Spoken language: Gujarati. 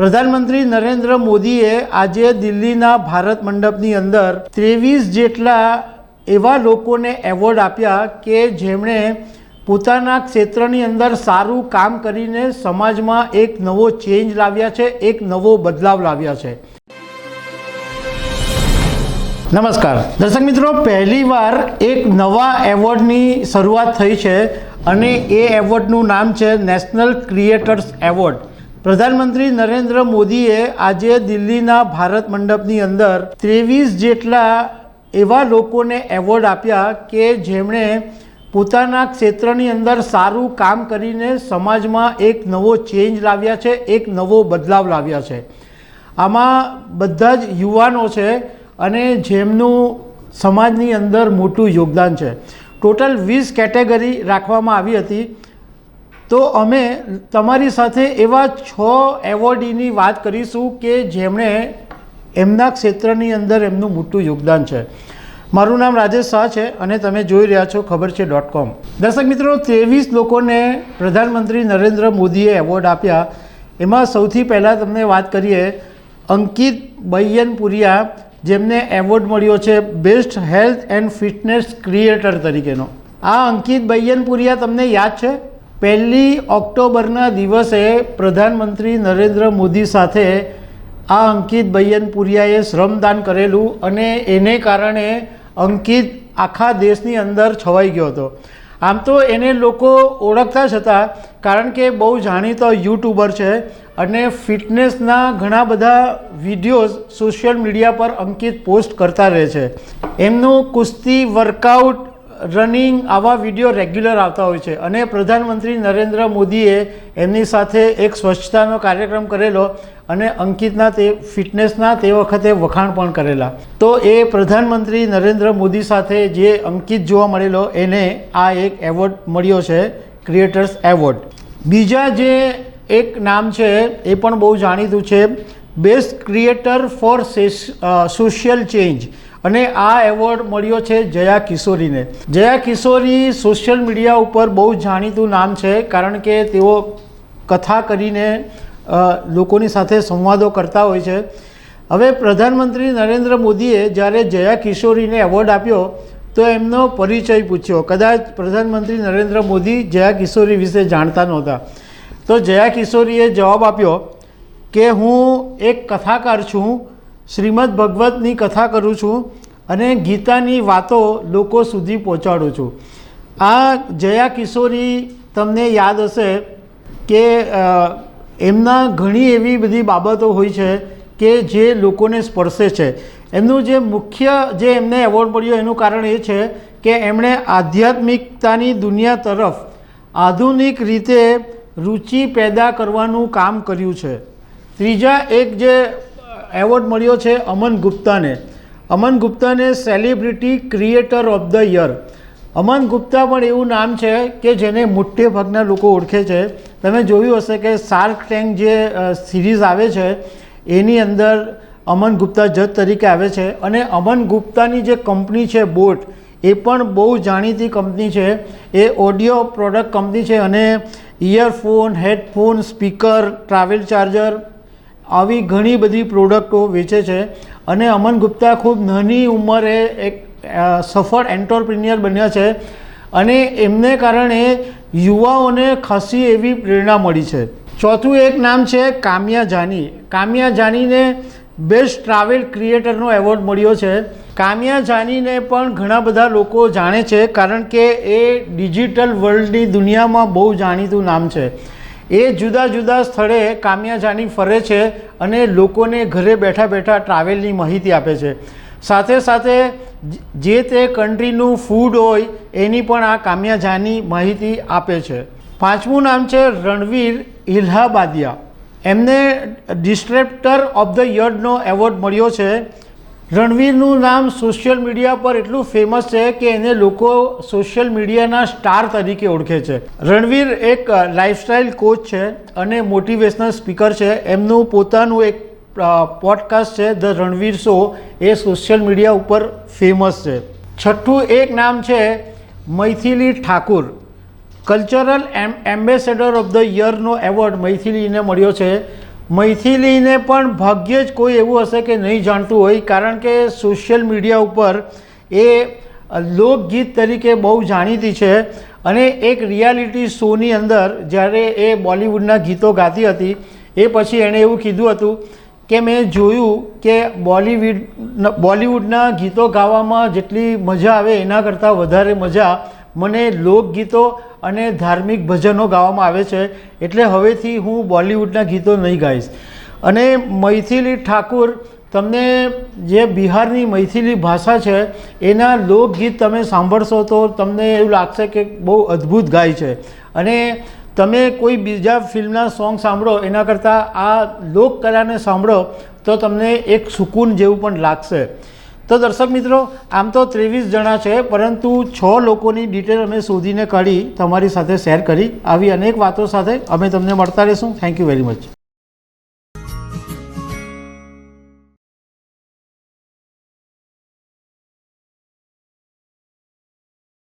પ્રધાનમંત્રી નરેન્દ્ર મોદીએ આજે દિલ્હીના ભારત મંડપની અંદર ત્રેવીસ જેટલા એવા લોકોને એવોર્ડ આપ્યા કે જેમણે પોતાના ક્ષેત્રની અંદર સારું કામ કરીને સમાજમાં એક નવો ચેન્જ લાવ્યા છે, એક નવો બદલાવ લાવ્યા છે. નમસ્કાર. દર્શક મિત્રો પહેલીવાર એક નવા એવોર્ડની શરૂઆત થઈ છે અને એ એવોર્ડનું નામ છે નેશનલ ક્રિએટર્સ એવોર્ડ. પ્રધાનમંત્રી નરેન્દ્ર મોદીએ આજે દિલ્હીના ભારત મંડપની અંદર ત્રેવીસ જેટલા એવા લોકોને એવોર્ડ આપ્યા કે જેમણે પોતાના ક્ષેત્રની અંદર સારું કામ કરીને સમાજમાં એક નવો ચેન્જ લાવ્યા છે, એક નવો બદલાવ લાવ્યા છે. આમાં બધા જ યુવાનો છે અને જેમનું સમાજની અંદર મોટું યોગદાન છે. ટોટલ વીસ કેટેગરી રાખવામાં આવી હતી. તો અમે તમારી સાથે એવા છ એવોર્ડીની વાત કરીશું કે જેમણે એમના ક્ષેત્રની અંદર એમનું મોટું યોગદાન છે. મારું નામ રાજેશ શાહ છે અને તમે જોઈ રહ્યા છો ખબર છે ડોટ કોમ. દર્શક મિત્રો, ત્રેવીસ લોકોને પ્રધાનમંત્રી નરેન્દ્ર મોદીએ એવોર્ડ આપ્યા. એમાં સૌથી પહેલાં તમને વાત કરીએ અંકિત બૈયનપુરિયા, જેમને એવોર્ડ મળ્યો છે best health and fitness creator તરીકેનો. આ અંકિત બૈયનપુરિયા તમને યાદ છે? પહેલી ઓક્ટોબરના દિવસે પ્રધાનમંત્રી નરેન્દ્ર મોદી સાથે આ અંકિત બૈયનપુરિયાએ શ્રમદાન કરેલું અને એને કારણે અંકિત આખા દેશની અંદર છવાઈ ગયો હતો. આમ તો એને લોકો ઓળખતા છતાં કારણ કે બહુ જાણીતો યુટ્યુબર છે અને ફિટનેસના ઘણા બધા વિડીયોઝ સોશિયલ મીડિયા પર અંકિત પોસ્ટ કરતા રહે છે. એમનું કુસ્તી વર્કઆઉટ રનિંગ આવા વીડિયો રેગ્યુલર આવતા હોય છે. અને પ્રધાનમંત્રી નરેન્દ્ર મોદીએ એમની સાથે એક સ્વચ્છતાનો કાર્યક્રમ કરેલો અને અંકિતના તે ફિટનેસના તે વખતે વખાણ પણ કરેલા. તો એ પ્રધાનમંત્રી નરેન્દ્ર મોદી સાથે જે અંકિત જોવા મળેલો, એને આ એક એવોર્ડ મળ્યો છે ક્રિએટર્સ એવોર્ડ બીજા જે એક નામ છે, એ પણ બહુ જાણીતું છે. Best creator for social change અને આ એવોર્ડ મળ્યો છે જયા કિશોરીને. જયા કિશોરી સોશિયલ મીડિયા ઉપર બહુ જાણીતું નામ છે, કારણ કે તેઓ કથા કરીને લોકોની સાથે સંવાદો કરતા હોય છે. હવે પ્રધાનમંત્રી નરેન્દ્ર મોદીએ જ્યારે જયા કિશોરીને એવોર્ડ આપ્યો, તો એમનો પરિચય પૂછ્યો. કદાચ પ્રધાનમંત્રી નરેન્દ્ર મોદી જયા કિશોરી વિશે જાણતા નહોતા. તો જયા કિશોરીએ જવાબ આપ્યો કે, હું એક કથાકાર છું શ્રીમદ ભગવતની કથા કરું છું અને ગીતાની વાતો લોકો સુધી પહોંચાડું છું. આ જયા કિશોરી તમને યાદ હશે કે એમના ઘણી એવી બધી બાબતો હોય છે કે જે લોકોને સ્પર્શે છે. એમનું જે મુખ્ય જે એમને એવોર્ડ મળ્યો એનું કારણ એ છે કે એમણે આધ્યાત્મિકતાની દુનિયા તરફ આધુનિક રીતે રુચિ પેદા કરવાનું કામ કર્યું છે. ત્રીજા એક જે એવોર્ડ મળ્યો છે અમન ગુપ્તાને. Aman ગુપ્તાને celebrity creator of the year Aman Gupta પણ એવું નામ છે કે જેને મોટે ભાગના લોકો ઓળખે છે. તમે જોયું હશે કે શાર્ક ટેન્ક જે સિરીઝ આવે છે, એની અંદર અમન ગુપ્તા જજ તરીકે આવે છે. અને અમન ગુપ્તાની જે કંપની છે બોટ, એ પણ બહુ જાણીતી કંપની છે. એ ઓડિયો પ્રોડક્ટ કંપની છે અને earphone headphone speaker travel charger આવી ઘણી બધી પ્રોડક્ટો વેચે છે. અને અમન ગુપ્તા ખૂબ નાની ઉંમરે એક સફળ એન્ટરપ્રિન્યર બન્યા છે. અને એમને કારણે યુવાઓને ખાસી એવી પ્રેરણા મળી છે. ચોથું એક નામ છે કામ્યા જાની. કામ્યા જાનીને બેસ્ટ ટ્રાવેલ ક્રિએટરનો એવોર્ડ મળ્યો છે. કામ્યા જાનીને પણ ઘણા બધા લોકો જાણે છે, કારણ કે એ ડિજિટલ વર્લ્ડની દુનિયામાં બહુ જાણીતું નામ છે. એ જુદા જુદા સ્થળે કામ્યા જાની ફરે છે અને લોકોને ઘરે બેઠા બેઠા ટ્રાવેલની માહિતી આપે છે. સાથે સાથે જે તે કન્ટ્રીનું ફૂડ હોય, એની પણ આ કામ્યા જાની માહિતી આપે છે. પાંચમું નામ છે રણવીર ઇલ્હાબાદિયા. એમને ડિસ્ટ્રેપ્ટર ઓફ ધ યર્ડનો એવોર્ડ મળ્યો છે. રણવીરનું નામ સોશિયલ મીડિયા પર એટલું ફેમસ છે કે એને લોકો સોશિયલ મીડિયાના સ્ટાર તરીકે ઓળખે છે. રણવીર એક લાઇફસ્ટાઇલ કોચ છે અને મોટિવેશનલ સ્પીકર છે. એમનું પોતાનું એક પોડકાસ્ટ છે ધ રણવીર શો એ સોશિયલ મીડિયા ઉપર ફેમસ છે. છઠ્ઠું એક નામ છે મૈથિલી ઠાકુર. કલ્ચરલ એમ એમ્બેસેડર ઓફ ધ યરનો એવોર્ડ મૈથિલીને મળ્યો છે. મૈથિલીને પણ ભાગ્યે જ કોઈ એવું હશે કે નહીં જાણતું હોય, કારણ કે સોશિયલ મીડિયા ઉપર એ લોકગીત તરીકે બહુ જાણીતી છે અને એક રિયાલિટી શોની અંદર જ્યારે એ બોલિવૂડના ગીતો ગાતી હતી, એ પછી એણે એવું કીધું હતું કે મેં જોયું કે બોલિવૂડ બોલિવૂડના ગીતો ગાવામાં જેટલી મજા આવે એના કરતાં વધારે મજા મને લોકગીતો અને ધાર્મિક ભજનો ગાવામાં આવે છે, એટલે હવેથી હું બોલિવૂડના ગીતો નહીં ગાઈશ. અને મૈથિલી ઠાકુર, તમને જે બિહારની મૈથિલી ભાષા છે, એના લોકગીત તમે સાંભળશો તો તમને એવું લાગશે કે બહુ અદ્ભુત ગાય છે. અને તમે કોઈ બીજા ફિલ્મના સોંગ સાંભળો, એના કરતાં આ લોકકલાને સાંભળો, તો તમને એક સુકૂન જેવું પણ લાગશે. તો દર્શક મિત્રો, આમ તો ત્રેવીસ જણા છે, પરંતુ છ લોકોની ડિટેલ અમે શોધીને કાઢી તમારી સાથે શેર કરી. આવી અનેક વાતો સાથે અમે તમને મળતા રહીશું. Thank you very much